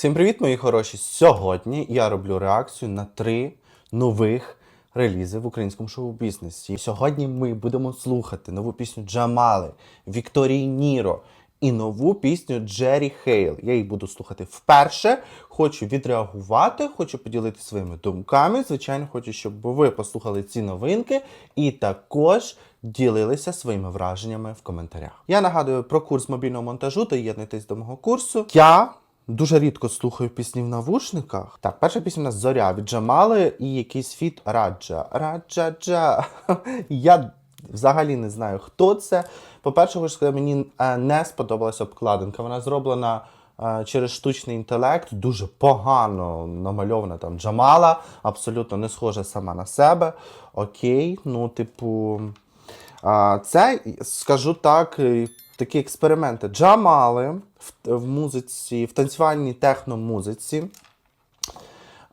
Всім привіт, мої хороші! Сьогодні я роблю реакцію на три нових релізи в українському шоу-бізнесі. Сьогодні ми будемо слухати нову пісню Джамали, Вікторії Ніро і нову пісню Джері Хейл. Я їх буду слухати вперше. Хочу відреагувати, хочу поділитися своїми думками. Звичайно, хочу, щоб ви послухали ці новинки і також ділилися своїми враженнями в коментарях. Я нагадую про курс мобільного монтажу. Доєднуйтесь до мого курсу. Я Дуже рідко слухаю пісні в навушниках. Так, перша пісня у нас зоря від Джамали і якийсь фіт Раджа. Раджа-джа. Я взагалі не знаю, хто це. По-перше, хочу сказати, мені е, не сподобалася обкладинка. Вона зроблена е, через штучний інтелект, дуже погано намальована там Джамала, абсолютно не схожа сама на себе. Окей, ну, типу. Це, скажу так, такі експерименти Джамали в, в музиці, в танцювальній техномузиці.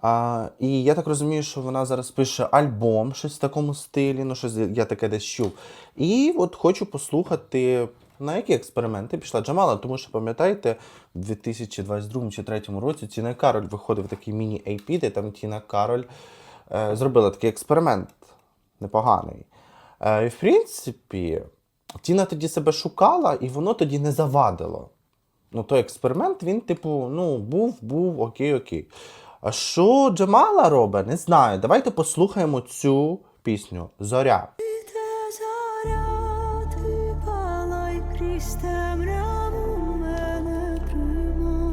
А, і я так розумію, що вона зараз пише альбом, щось в такому стилі, ну щось я таке десь чув. І от хочу послухати, на які експерименти пішла Джамала, тому що пам'ятаєте, в 2022 чи 2023 році Тіна Кароль виходив такий міні-ейпі, де там Тіна Кароль е, зробила такий експеримент непоганий. Е, в принципі, Тіна тоді себе шукала, і воно тоді не завадило. Ну, той експеримент, він, типу, ну, був, був, окей, окей. А що Джамала робить, не знаю. Давайте послухаємо цю пісню Зоря.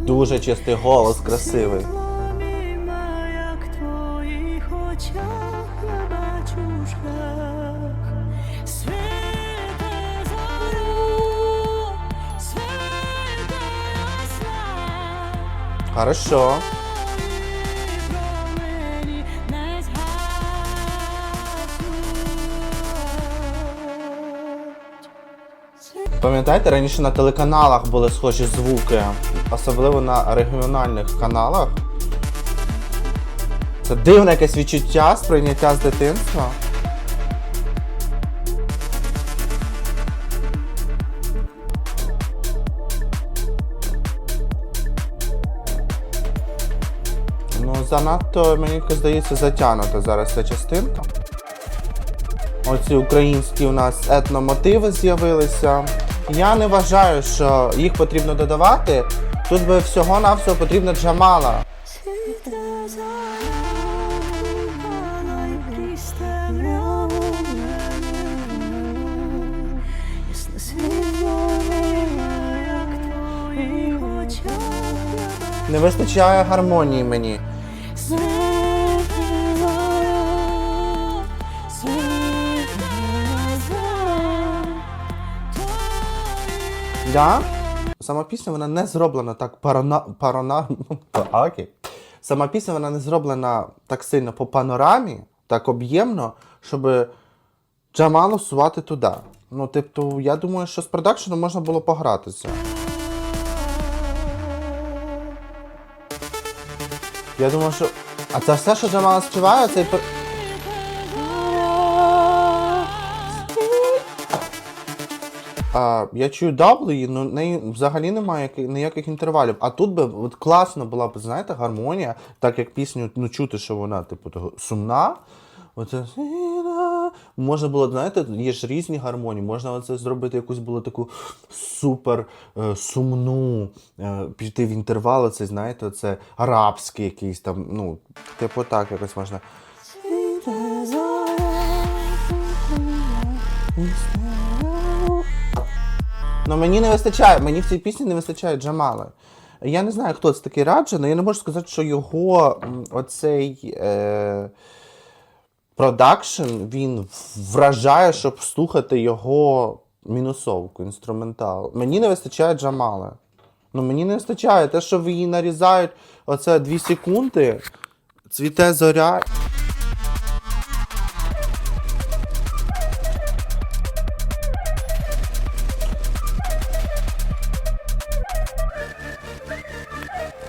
Дуже чистий голос, красивий. Світло як твоїх очах я бачу шлях. Хорошо. Пам'ятаєте, раніше на телеканалах були схожі звуки, особливо на регіональних каналах. Це дивне якесь відчуття сприйняття з дитинства. Занадто, мені здається, затягнута зараз ця частинка. Оці українські у нас етномотиви з'явилися. Я не вважаю, що їх потрібно додавати. Тут би всього-навсього потрібна Джамала. Не вистачає гармонії мені. Да? Сама пісня вона не зроблена так парана... парана... А, Окей. Сама пісня вона не зроблена так сильно по панорамі, так об'ємно, щоб Джамалу сувати туди. Ну, тобто, я думаю, що з продакшеном можна було погратися. Я думаю, що. А це все, що Джамала співає, цей пер- А, я чую даблі, ну неї взагалі немає ніяких інтервалів. А тут би от класно була б, знаєте, гармонія, так як пісню ну, чути, що вона, типу, того, сумна. Оце можна було, знаєте, є ж різні гармонії, можна оце зробити якусь було таку супер е, сумну, е, піти в інтервал, оце, знаєте, це арабський якийсь там, ну, типу так якось можна. Ну мені не вистачає, мені в цій пісні не вистачає Джамала. Я не знаю, хто це такий Раджа, але я не можу сказати, що його оцей е, продакшн він вражає, щоб слухати його мінусовку, інструментал. Мені не вистачає Джамала. Ну мені не вистачає. Те, що ви її нарізають, оце 2 секунди, цвіте зоря.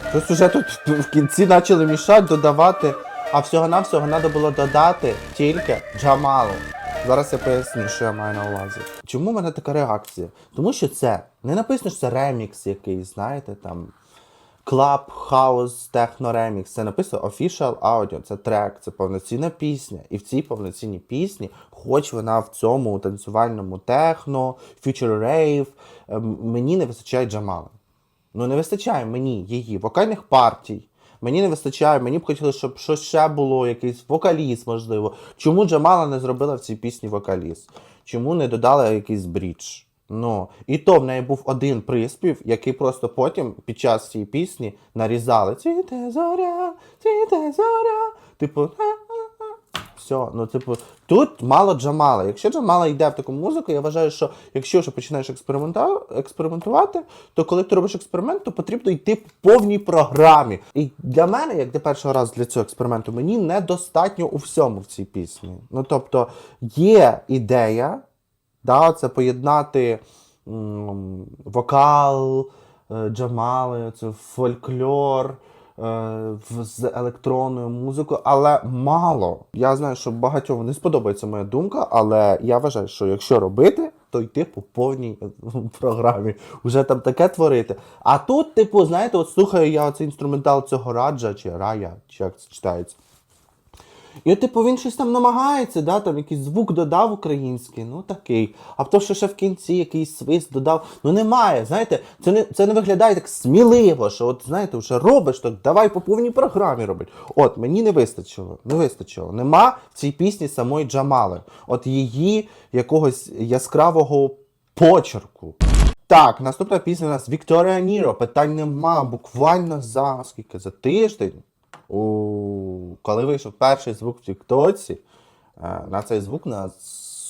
Щось уже тут в кінці почали мішати, додавати, а всього-навсього треба було додати тільки Джамалу. Зараз я поясню, що я маю на увазі. Чому в мене така реакція? Тому що це не написано, що це ремікс якийсь, знаєте, там Clubhouse Techno Remix. Це написано Official Audio, це трек, це повноцінна пісня. І в цій повноцінній пісні, хоч вона в цьому танцювальному техно, future rave, ем, мені не вистачає Джамала. Ну не вистачає мені її вокальних партій. Мені не вистачає, мені б хотілося, щоб щось ще було, якийсь вокаліст, можливо. Чому Джамала не зробила в цій пісні вокаліст? Чому не додала якийсь брідж? Ну, і то в неї був один приспів, який просто потім під час цієї пісні нарізали. Цвіте зоря, цвіте зоря. Типу, все, ну типу, тут мало Джамала. Якщо Джамала йде в таку музику, я вважаю, що якщо вже починаєш експериментувати, то коли ти робиш експеримент, то потрібно йти в повній програмі. І для мене, як для першого разу для цього експерименту, мені недостатньо у всьому в цій пісні. Ну тобто є ідея, да, це поєднати м, вокал, е, джамали, це фольклор. Е, з електронною музикою, але мало. Я знаю, що багатьом не сподобається моя думка, але я вважаю, що якщо робити, то йти по повній е, програмі. вже там таке творити. А тут, типу, знаєте, от слухаю я цей інструментал цього раджа чи рая, чи як це читається. І от, типу, він щось там намагається, да, там якийсь звук додав український, ну такий. А то, що ще в кінці якийсь свист додав, ну немає. Знаєте, це не, це не виглядає так сміливо, що от, знаєте, вже робиш, так давай по повній програмі робить. От, мені не вистачило, не вистачило. Нема в цій пісні самої Джамали. От її якогось яскравого почерку. Так, наступна пісня у нас Вікторія Ніро. Питань нема. Буквально за скільки? За тиждень. У... Коли вийшов перший звук в Тіктоці, е, на цей звук нас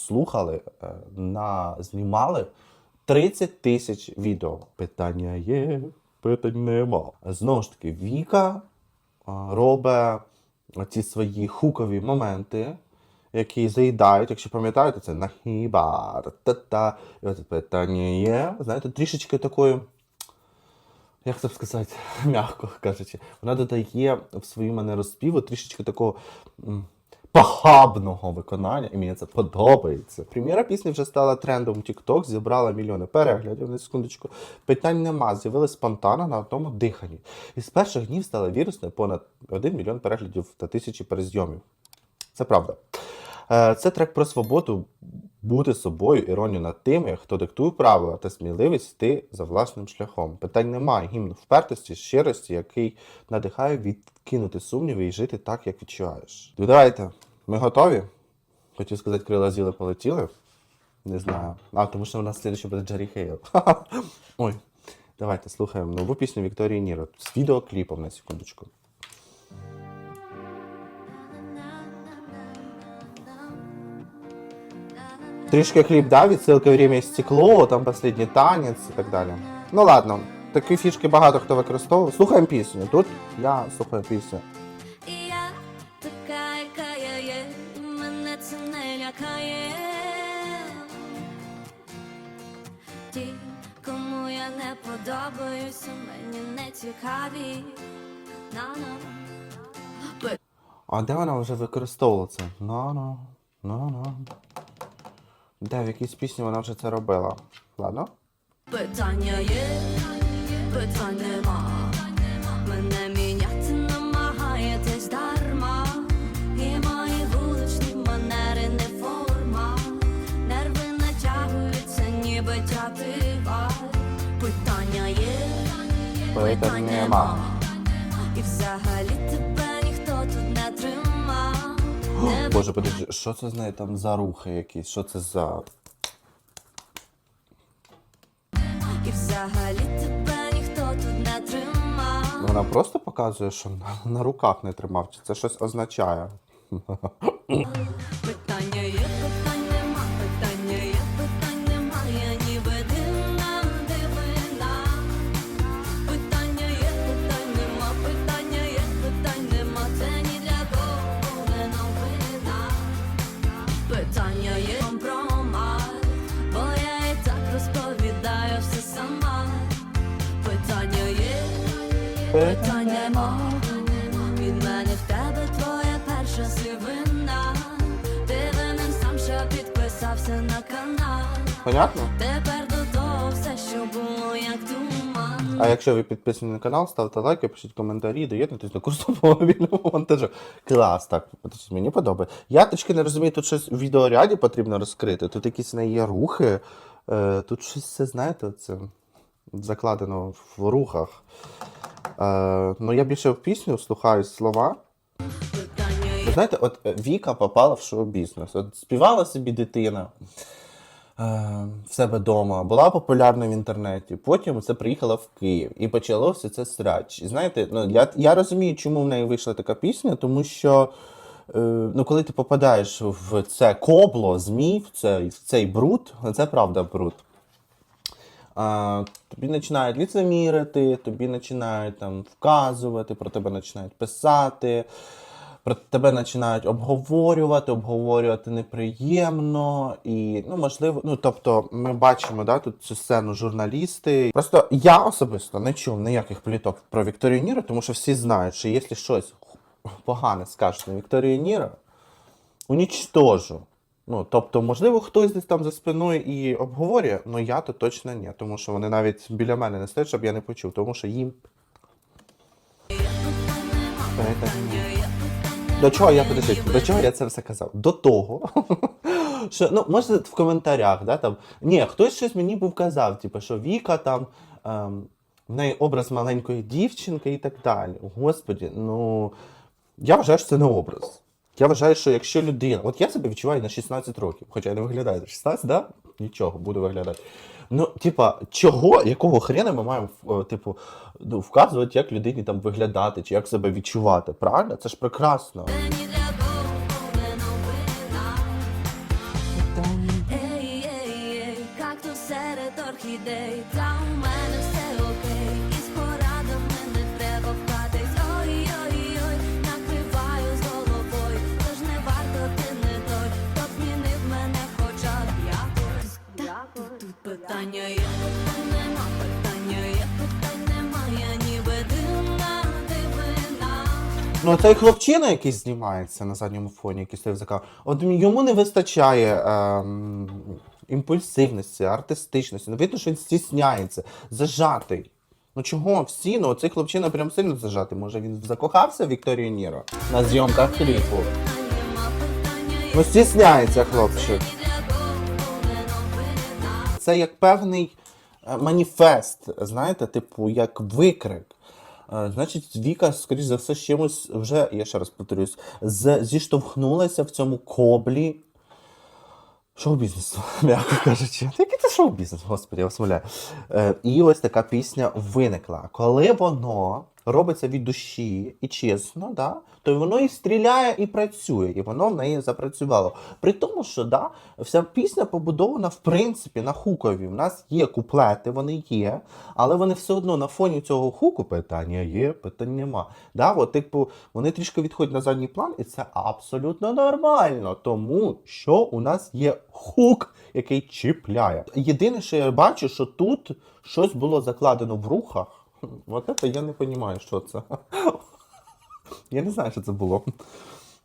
слухали, е, на... знімали 30 тисяч відео. Питання є, питань нема. Знову ж таки, Віка е, робить ці свої хукові моменти, які заїдають. Якщо пам'ятаєте, це на хіба, та-та. І от питання є. Знаєте, трішечки такої як це сказати, м'яко кажучи, вона додає в свою мене розпіву трішечки такого похабного виконання, і мені це подобається. Прем'єра пісні вже стала трендом TikTok, зібрала мільйони переглядів на секундочку. Питань нема, з'явилась спонтанно на одному диханні. І з перших днів стала вірусною понад 1 мільйон переглядів та тисячі перезйомів. Це правда. Е, Це трек про свободу бути собою, іронію над тими, хто диктує правила та сміливість йти за власним шляхом. Питань немає. Гімн впертості, щирості, який надихає відкинути сумніви і жити так, як відчуваєш. Давайте, ми готові? Хотів сказати, крила з'їли полетіли. Не знаю. А, тому що у нас слідчий буде Джері Хейл. Ой, давайте слухаємо нову пісню Вікторії Ніро з відеокліпом на секундочку. Трішки кліп, да, відсилка «Время і стекло, там последній танець і так далі. Ну ладно, такі фішки багато хто використовує. Слухаємо пісню. Тут я слухаю пісню. Я така, яка я є, мене це не лякає. Ті, кому я не подобаюся, мені не цікаві. На-на. А де вона вже використовувала це? Ну-ну, ну-ну. Де в якійсь пісні вона вже це робила? Ладно? Питання є, питань нема. Мене міняти намагаєтесь дарма. І мої вуличні манери не форма. Нерви натягуються, ніби тятива. Питання є, Питань нема. І взагалі тебе Боже, подожди, що це з нею там за рухи якісь? Що це за. І взагалі тебе ніхто тут не тримав. Вона просто показує, що на, на руках не тримав, чи це щось означає? Нема. Від мене в тебе твоя перша сивина. Ти винен сам, що підписався на канал. Понятно? Тепер до того все, що було, як туман. А якщо ви підписані на канал, ставте лайки, пишіть коментарі, доєднуйтесь до курсу по мобільному монтажу. Клас, так, мені подобається. Я трішки не розумію, тут щось в відеоряді потрібно розкрити, тут якісь в неї є рухи, е, тут щось все, знаєте, це закладено в рухах. Е, ну, я більше в пісню слухаю слова. Ви знаєте, от Віка попала в шоу-бізнес. От співала собі дитина е, в себе вдома, була популярна в інтернеті. Потім це приїхала в Київ і почалося це срач. І знаєте, ну я, я розумію, чому в неї вийшла така пісня, тому що. е, Ну, коли ти попадаєш в це кобло ЗМІ, в цей, в цей бруд, це правда бруд. А, тобі починають ліцемірити, тобі починають там вказувати, про тебе починають писати, про тебе починають обговорювати, обговорювати неприємно. І, ну, можливо, ну тобто, ми бачимо да, тут цю сцену журналісти. Просто я особисто не чув ніяких пліток про Вікторію Ніру, тому що всі знають, що якщо щось погане скажуть на Вікторію Ніро, унічтожу. Ну, тобто, можливо, хтось десь там за спиною і обговорює, але я то точно ні, тому що вони навіть біля мене не стоять, щоб я не почув, тому що їм. До чого я подождіть, до чого я це все казав? До того. Що, ну, може, в коментарях, да, там, ні, хтось щось мені був казав, типу, що Віка там, ем, в неї образ маленької дівчинки і так далі. Господі, ну, я вважаю, що це не образ. Я вважаю, що якщо людина. От я себе відчуваю на 16 років, хоча я не виглядаю на 16, да? Нічого, буду виглядати. Ну, типа, чого, якого хрена ми маємо е, типу, ну, вказувати, як людині там виглядати, чи як себе відчувати, правильно? Це ж прекрасно. Ей, ей, ей, кактус серед орхідей, та у мене питання є, питань нема, питання є, питань немає, ніби дивна дивина. Ну, цей хлопчина, який знімається на задньому фоні, який стоїть за от йому не вистачає ем, імпульсивності, артистичності. Ну, видно, що він стісняється, зажатий. Ну чого всі? Ну, цей хлопчина прям сильно зажатий. Може він закохався в Вікторію Ніро на зйомках кліпу. Ну, стісняється хлопчик. Це як певний е, маніфест, знаєте, типу, як викрик. Е, Значить, Віка, скоріш за все, з чимось вже, я ще раз повторюсь, зіштовхнулася в цьому коблі шоу-бізнесу, м'яко кажучи. Який це шоу-бізнес, господи, я вас моляю. Е, і ось така пісня виникла. Коли воно робиться від душі і чесно, да, то воно і стріляє, і працює, і воно в неї запрацювало. При тому, що да, вся пісня побудована в принципі на хукові. У нас є куплети, вони є, але вони все одно на фоні цього хуку питання є, питань нема. Да, от, типу, вони трішки відходять на задній план, і це абсолютно нормально, тому що у нас є хук, який чіпляє. Єдине, що я бачу, що тут щось було закладено в рухах. От це я не розумію, що це. Я не знаю, що це було.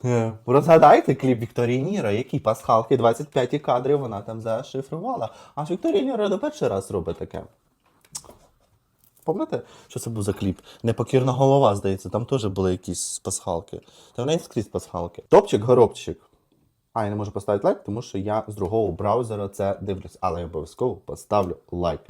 Е, Розгадайте кліп Вікторії Ніра, які пасхалки 25 кадри вона там зашифрувала. А Вікторія Ніра до перший раз робить таке. Пам'ятаєте, що це був за кліп? Непокірна голова, здається, там теж були якісь пасхалки. Та в неї скрізь пасхалки. Топчик, горобчик. А, я не можу поставити лайк, тому що я з другого браузера це дивлюсь, але я обов'язково поставлю лайк.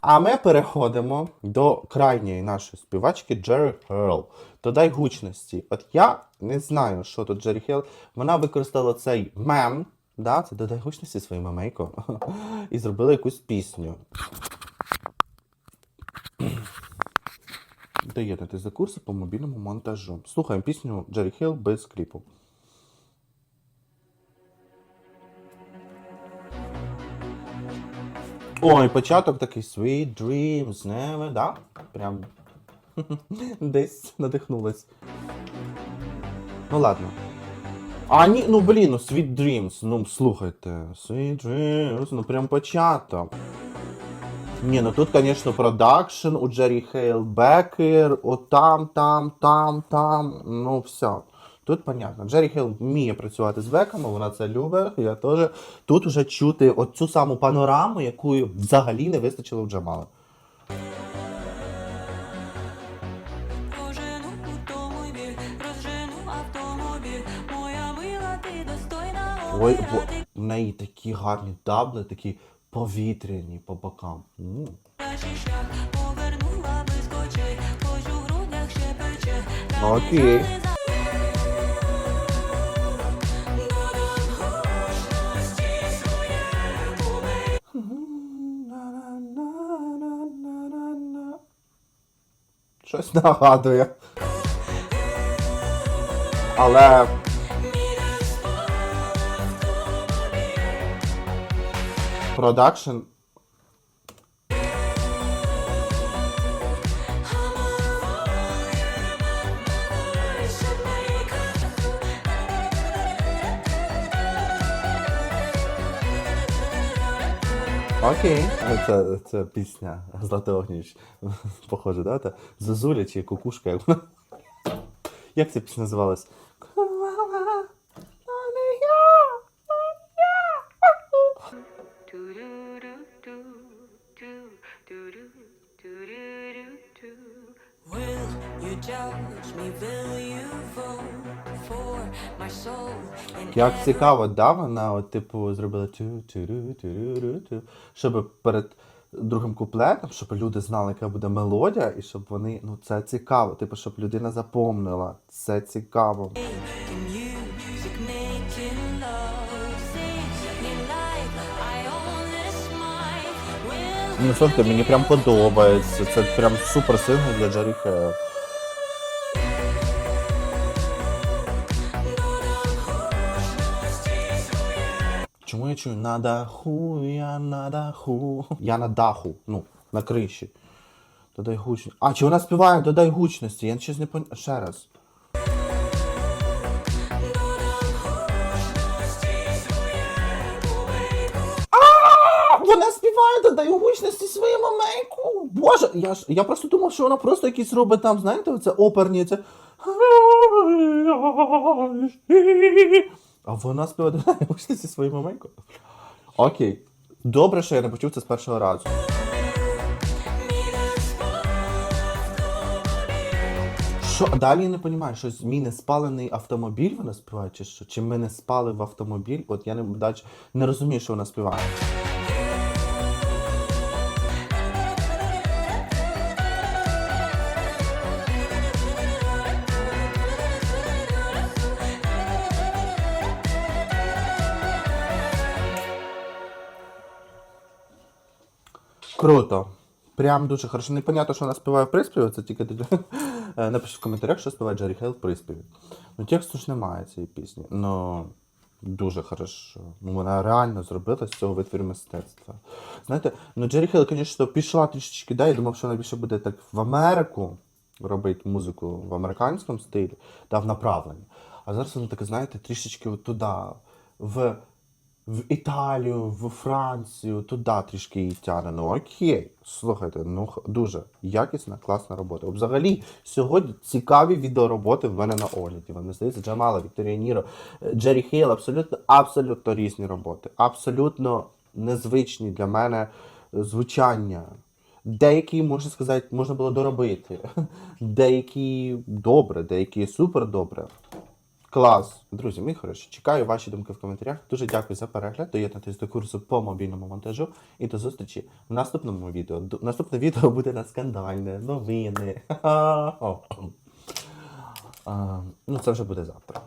А ми переходимо до крайньої нашої співачки Джері Херл. Додай гучності. От я не знаю, що тут Джері Херл. Вона використала цей мем, да, це додай гучності своїм мемейко, і зробила якусь пісню. Доєднатись за курси по мобільному монтажу. Слухаємо пісню Джері Хіл без кліпу. Ой, початок такий Sweet Dreams, never, да? Прям десь надихнулась. Ну ладно. А ні, ну блін, ну Sweet Dreams, ну слухайте. Sweet Dreams, ну прям початок. Ні, ну тут, конечно, продакшн у Джері Хейл Бекер, от там, там, там, там, ну все. Тут, понятно, Джері Хілл вміє працювати з беками, вона це любить. Я теж тут вже чути оцю саму панораму, яку взагалі не вистачило в Джамала. Ой, бо в неї такі гарні дабли, такі повітряні по бокам. Ну. Окей. Щось нагадує. Але. Продакшн. Окей. Це, це пісня Злата Огніч. Похоже, да? Та Зозуля чи кукушка. Як, вона- як ця пісня називалась? Will you judge me? Will you Як цікаво, да, вона, от, типу, зробила тю тю тю тю тю щоб перед другим куплетом, щоб люди знали, яка буде мелодія, і щоб вони, ну це цікаво, типу, щоб людина запомнила. Це цікаво. Ну, слухайте, мені прям подобається. Це прям супер сильно для Джері Хейл. Чому я чую на даху, я на даху. Я на даху, ну, на криші. Додай гучності. А, чи вона співає додай гучності? Я щось не пон... Ще раз. Вона співає додай гучності своєму мейку. Боже, я ж я просто думав, що вона просто якісь робить там, знаєте, це оперні, це. А вона співає додай зі своєму мейку. Окей. Добре, що я не почув це з першого разу. Що далі я не розумію, що мій не спалений автомобіль вона співає, чи що? Чи ми не спали в автомобіль? От я не, далі не розумію, що вона співає. Круто. Прям дуже хорошо. Непонятно, що вона співає в приспіві, це тільки тоді. Е, Напишіть в коментарях, що співає Джері Хейл в приспіві. Ну, тексту ж немає цієї пісні. Ну, дуже хорошо. Ну, вона реально зробила з цього витвір мистецтва. Знаєте, ну Джері Хейл, звісно, пішла трішечки, да, я думав, що вона більше буде так в Америку робити музику в американському стилі, та в направленні. А зараз вона така, знаєте, трішечки от туди, в в Італію, в Францію, туди трішки її тягне. Ну окей, слухайте, ну дуже якісна, класна робота. Взагалі, сьогодні цікаві відеороботи в мене на огляді. Вам здається, Джамала, Вікторія Ніро, е, Джері Хейл, абсолютно, абсолютно різні роботи. Абсолютно незвичні для мене е, звучання. Деякі, можна сказати, можна було доробити. Деякі добре, деякі супер добре. Клас. Друзі, мій хороші, чекаю ваші думки в коментарях. Дуже дякую за перегляд. Доєднатись до курсу по мобільному монтажу. І до зустрічі в наступному відео. Наступне відео буде на скандальне, новини. Ну, це вже буде завтра.